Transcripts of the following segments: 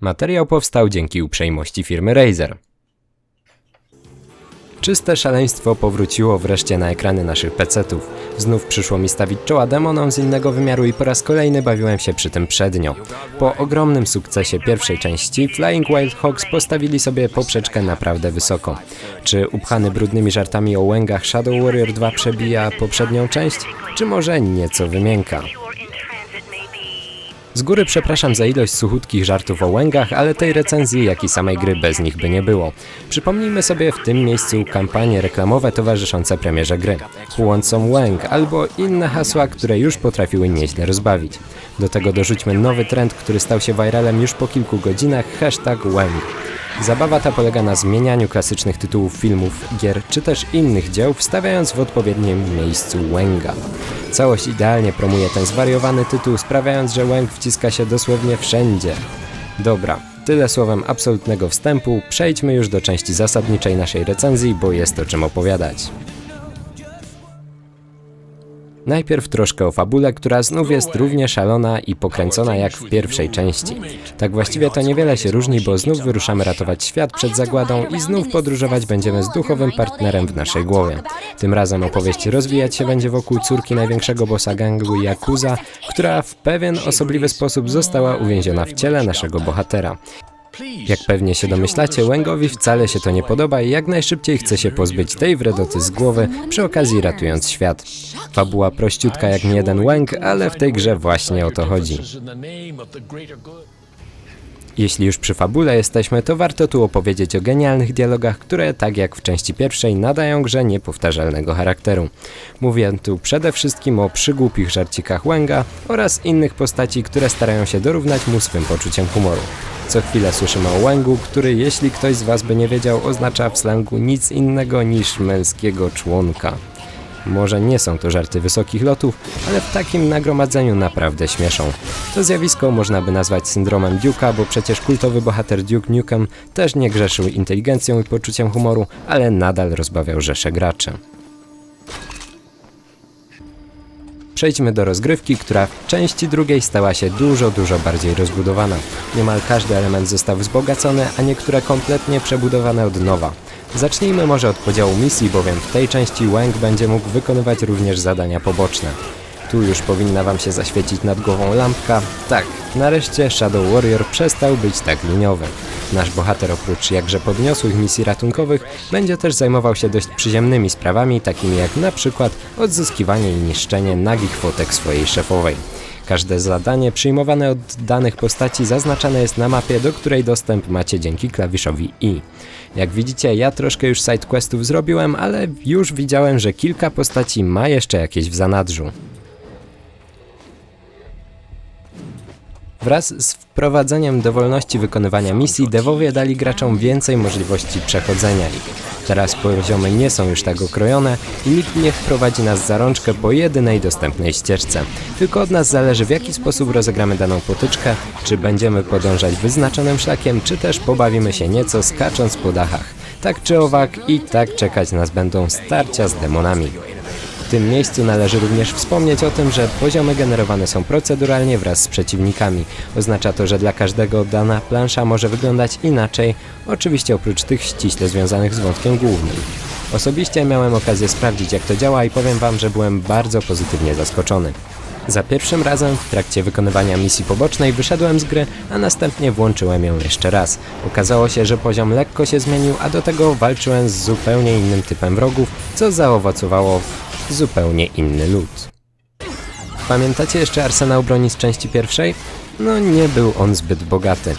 Materiał powstał dzięki uprzejmości firmy Razer. Czyste szaleństwo powróciło wreszcie na ekrany naszych PC-ów. Znów przyszło mi stawić czoła demonom z innego wymiaru i po raz kolejny bawiłem się przy tym przednio. Po ogromnym sukcesie pierwszej części Flying Wild Hawks postawili sobie poprzeczkę naprawdę wysoko. Czy upchany brudnymi żartami o łęgach Shadow Warrior 2 przebija poprzednią część, czy może nieco wymięka? Z góry przepraszam za ilość suchutkich żartów o łęgach, ale tej recenzji, jak i samej gry bez nich by nie było. Przypomnijmy sobie w tym miejscu kampanie reklamowe towarzyszące premierze gry. Who łęg albo inne hasła, które już potrafiły nieźle rozbawić. Do tego dorzućmy nowy trend, który stał się viralem już po kilku godzinach, hashtag łęg. Zabawa ta polega na zmienianiu klasycznych tytułów filmów, gier czy też innych dzieł, wstawiając w odpowiednim miejscu łęga. Całość idealnie promuje ten zwariowany tytuł, sprawiając, że łęg wciska się dosłownie wszędzie. Dobra, tyle słowem absolutnego wstępu, przejdźmy już do części zasadniczej naszej recenzji, bo jest o czym opowiadać. Najpierw troszkę o fabule, która znów jest równie szalona i pokręcona jak w pierwszej części. Tak właściwie to niewiele się różni, bo znów wyruszamy ratować świat przed zagładą i znów podróżować będziemy z duchowym partnerem w naszej głowie. Tym razem opowieść rozwijać się będzie wokół córki największego bossa gangu Yakuza, która w pewien osobliwy sposób została uwięziona w ciele naszego bohatera. Jak pewnie się domyślacie, Łęgowi wcale się to nie podoba i jak najszybciej chce się pozbyć tej wredoty z głowy, przy okazji ratując świat. Fabuła prościutka jak nie jeden ale w tej grze właśnie o to chodzi. Jeśli już przy fabule jesteśmy, to warto tu opowiedzieć o genialnych dialogach, które, tak jak w części pierwszej, nadają grze niepowtarzalnego charakteru. Mówię tu przede wszystkim o przygłupich żarcikach Łęga oraz innych postaci, które starają się dorównać mu swym poczuciem humoru. Co chwilę słyszymy o Łęgu, który, jeśli ktoś z Was by nie wiedział, oznacza w slangu nic innego niż męskiego członka. Może nie są to żarty wysokich lotów, ale w takim nagromadzeniu naprawdę śmieszą. To zjawisko można by nazwać syndromem Duke'a, bo przecież kultowy bohater Duke Nukem też nie grzeszył inteligencją i poczuciem humoru, ale nadal rozbawiał rzesze graczy. Przejdźmy do rozgrywki, która w części drugiej stała się dużo, dużo bardziej rozbudowana. Niemal każdy element został wzbogacony, a niektóre kompletnie przebudowane od nowa. Zacznijmy może od podziału misji, bowiem w tej części Wang będzie mógł wykonywać również zadania poboczne. Tu już powinna Wam się zaświecić nad głową lampka. Tak, nareszcie Shadow Warrior przestał być tak liniowy. Nasz bohater oprócz jakże podniosłych misji ratunkowych będzie też zajmował się dość przyziemnymi sprawami, takimi jak na przykład odzyskiwanie i niszczenie nagich fotek swojej szefowej. Każde zadanie przyjmowane od danych postaci zaznaczane jest na mapie, do której dostęp macie dzięki klawiszowi I. Jak widzicie, ja troszkę już sidequestów zrobiłem, ale już widziałem, że kilka postaci ma jeszcze jakieś w zanadrzu. Wraz z wprowadzeniem dowolności wykonywania misji, devowie dali graczom więcej możliwości przechodzenia ich. Teraz poziomy nie są już tak okrojone i nikt nie wprowadzi nas za rączkę po jedynej dostępnej ścieżce. Tylko od nas zależy w jaki sposób rozegramy daną potyczkę, czy będziemy podążać wyznaczonym szlakiem, czy też pobawimy się nieco skacząc po dachach. Tak czy owak i tak czekać nas będą starcia z demonami. Tym miejscu należy również wspomnieć o tym, że poziomy generowane są proceduralnie wraz z przeciwnikami. Oznacza to, że dla każdego dana plansza może wyglądać inaczej, oczywiście oprócz tych ściśle związanych z wątkiem głównym. Osobiście miałem okazję sprawdzić jak to działa i powiem wam, że byłem bardzo pozytywnie zaskoczony. Za pierwszym razem w trakcie wykonywania misji pobocznej wyszedłem z gry, a następnie włączyłem ją jeszcze raz. Okazało się, że poziom lekko się zmienił, a do tego walczyłem z zupełnie innym typem wrogów, co zaowocowało zupełnie inny lód. Pamiętacie jeszcze arsenał broni z części pierwszej? No nie był on zbyt bogaty.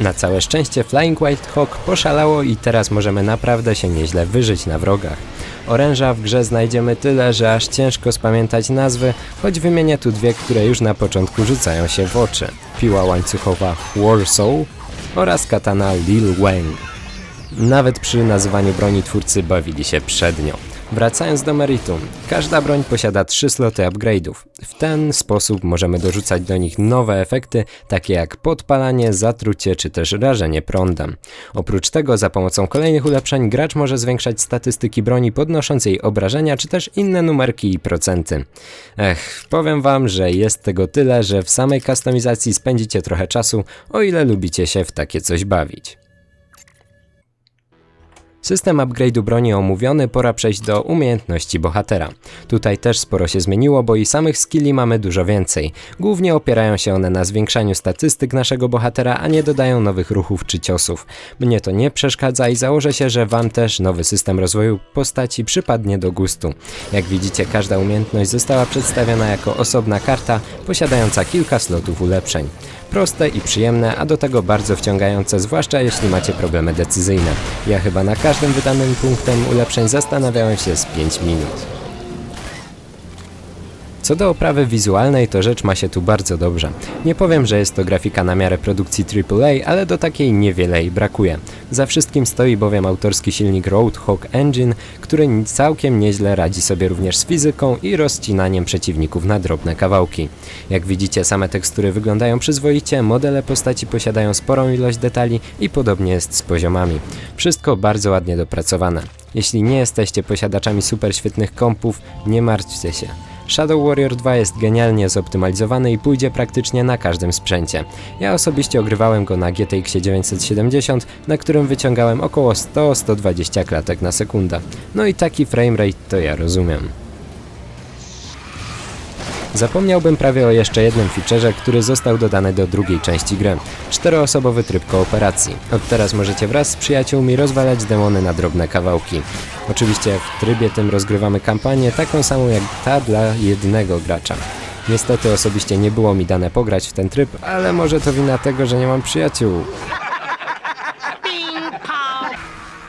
Na całe szczęście Flying Wild Hawk poszalało i teraz możemy naprawdę się nieźle wyżyć na wrogach. Oręża w grze znajdziemy tyle, że aż ciężko spamiętać nazwy, choć wymienię tu dwie, które już na początku rzucają się w oczy. Piła łańcuchowa Warsaw oraz katana Lil Wang. Nawet przy nazywaniu broni twórcy bawili się przednio. Wracając do meritum, każda broń posiada 3 sloty upgrade'ów. W ten sposób możemy dorzucać do nich nowe efekty, takie jak podpalanie, zatrucie czy też rażenie prądem. Oprócz tego za pomocą kolejnych ulepszeń gracz może zwiększać statystyki broni podnosząc jej obrażenia czy też inne numerki i procenty. Ech, powiem wam, że jest tego tyle, że w samej kustomizacji spędzicie trochę czasu, o ile lubicie się w takie coś bawić. System upgrade'u broni omówiony, pora przejść do umiejętności bohatera. Tutaj też sporo się zmieniło, bo i samych skilli mamy dużo więcej. Głównie opierają się one na zwiększaniu statystyk naszego bohatera, a nie dodają nowych ruchów czy ciosów. Mnie to nie przeszkadza i założę się, że wam też nowy system rozwoju postaci przypadnie do gustu. Jak widzicie, każda umiejętność została przedstawiona jako osobna karta, posiadająca kilka slotów ulepszeń. Proste i przyjemne, a do tego bardzo wciągające, zwłaszcza jeśli macie problemy decyzyjne. Ja chyba na każdym wydanym punktem ulepszeń zastanawiałem się z 5 minut. Co do oprawy wizualnej, to rzecz ma się tu bardzo dobrze. Nie powiem, że jest to grafika na miarę produkcji AAA, ale do takiej niewiele jej brakuje. Za wszystkim stoi bowiem autorski silnik Roadhog Engine, który całkiem nieźle radzi sobie również z fizyką i rozcinaniem przeciwników na drobne kawałki. Jak widzicie, same tekstury wyglądają przyzwoicie, modele postaci posiadają sporą ilość detali i podobnie jest z poziomami. Wszystko bardzo ładnie dopracowane. Jeśli nie jesteście posiadaczami super świetnych kompów, nie martwcie się. Shadow Warrior 2 jest genialnie zoptymalizowany i pójdzie praktycznie na każdym sprzęcie. Ja osobiście ogrywałem go na GTX 970, na którym wyciągałem około 100-120 klatek na sekundę. No i taki framerate to ja rozumiem. Zapomniałbym prawie o jeszcze jednym featureze, który został dodany do drugiej części gry. Czteroosobowy tryb kooperacji. Od teraz możecie wraz z przyjaciółmi rozwalać demony na drobne kawałki. Oczywiście w trybie tym rozgrywamy kampanię taką samą jak ta dla jednego gracza. Niestety osobiście nie było mi dane pograć w ten tryb, ale może to wina tego, że nie mam przyjaciół.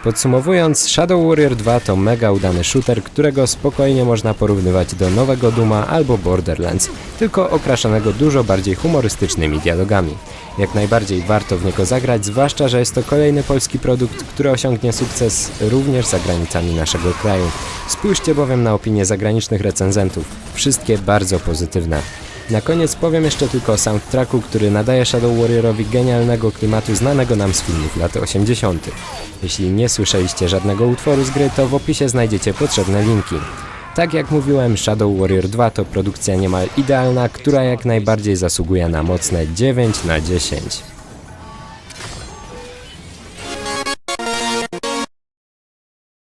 Podsumowując, Shadow Warrior 2 to mega udany shooter, którego spokojnie można porównywać do nowego Duma albo Borderlands, tylko okraszonego dużo bardziej humorystycznymi dialogami. Jak najbardziej warto w niego zagrać, zwłaszcza, że jest to kolejny polski produkt, który osiągnie sukces również za granicami naszego kraju. Spójrzcie bowiem na opinie zagranicznych recenzentów, wszystkie bardzo pozytywne. Na koniec powiem jeszcze tylko o soundtracku, który nadaje Shadow Warriorowi genialnego klimatu znanego nam z filmów lat 80. Jeśli nie słyszeliście żadnego utworu z gry, to w opisie znajdziecie potrzebne linki. Tak jak mówiłem, Shadow Warrior 2 to produkcja niemal idealna, która jak najbardziej zasługuje na mocne 9 na 10.